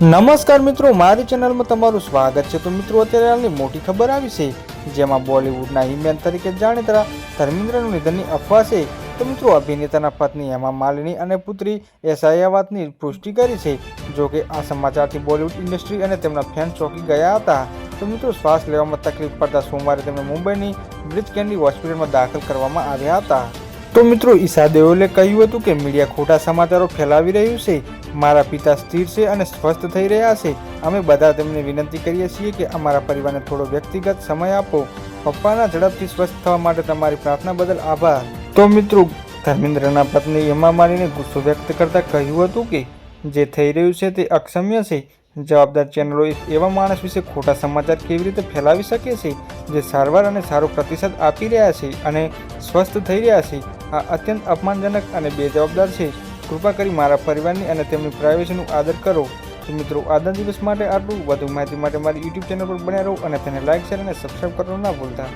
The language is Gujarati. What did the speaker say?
નમસ્કાર મિત્રો, મારી ચેનલમાં તમારું સ્વાગત છે. તો મિત્રો, અત્યારે હાલની મોટી ખબર આવી છે, જેમાં બોલિવૂડના હિમેન તરીકે જાણીતા ધર્મેન્દ્રનું નિધનની અફવા છે. તો મિત્રો, અભિનેતાના પત્ની હેમા માલિની અને પુત્રી એસાએ આ વાતની પુષ્ટિ કરી છે, જો કે આ સમાચારથી બોલિવૂડ ઇન્ડસ્ટ્રી અને તેમના ફેન ચોંકી ગયા હતા. તો મિત્રો, શ્વાસ લેવામાં તકલીફ પડતા સોમવારે તેમને મુંબઈની બ્રિજ કેન્ડી હોસ્પિટલમાં દાખલ કરવામાં આવ્યા હતા. તો મિત્રો ઈશા દેઓલે કહ્યું હતું કે મીડિયા ખોટા સમાચારો ફેલાવી રહ્યું છે. મારા પિતા સ્થિર છે અને સ્વસ્થ થઈ રહ્યા છે. અમે બધા તેમને વિનંતી કરીએ છીએ કે અમારા પરિવારને થોડો વ્યક્તિગત સમય આપો. પપ્પાના ઝડપથી સ્વસ્થ થવા માટે તમારી પ્રાર્થના બદલ આભાર. તો મિત્રો, ધર્મેન્દ્રના પત્ની હેમા માલીને ગુસ્સો વ્યક્ત કરતાં કહ્યું હતું કે, જે થઈ રહ્યું છે તે અક્ષમ્ય છે. જવાબદાર ચેનલો એવા માણસ વિશે ખોટા સમાચાર કેવી રીતે ફેલાવી શકે છે, જે સારવાર અને સારો પ્રતિસાદ આપી રહ્યા છે અને સ્વસ્થ થઈ રહ્યા છે? આ અત્યંત અપમાનજનક અને બેજવાબદાર છે. કૃપા કરી મારા પરિવારની અને તેમની પ્રાઇવેસીનું આદર કરો. તો મિત્રો, આજના દિવસ માટે આટલું. વધુ માહિતી માટે મારી યુટ્યુબ ચેનલ પર બન્યા રહો અને તેને લાઇક શેર અને સબસ્ક્રાઈબ કરવાનું ના ભૂલતા.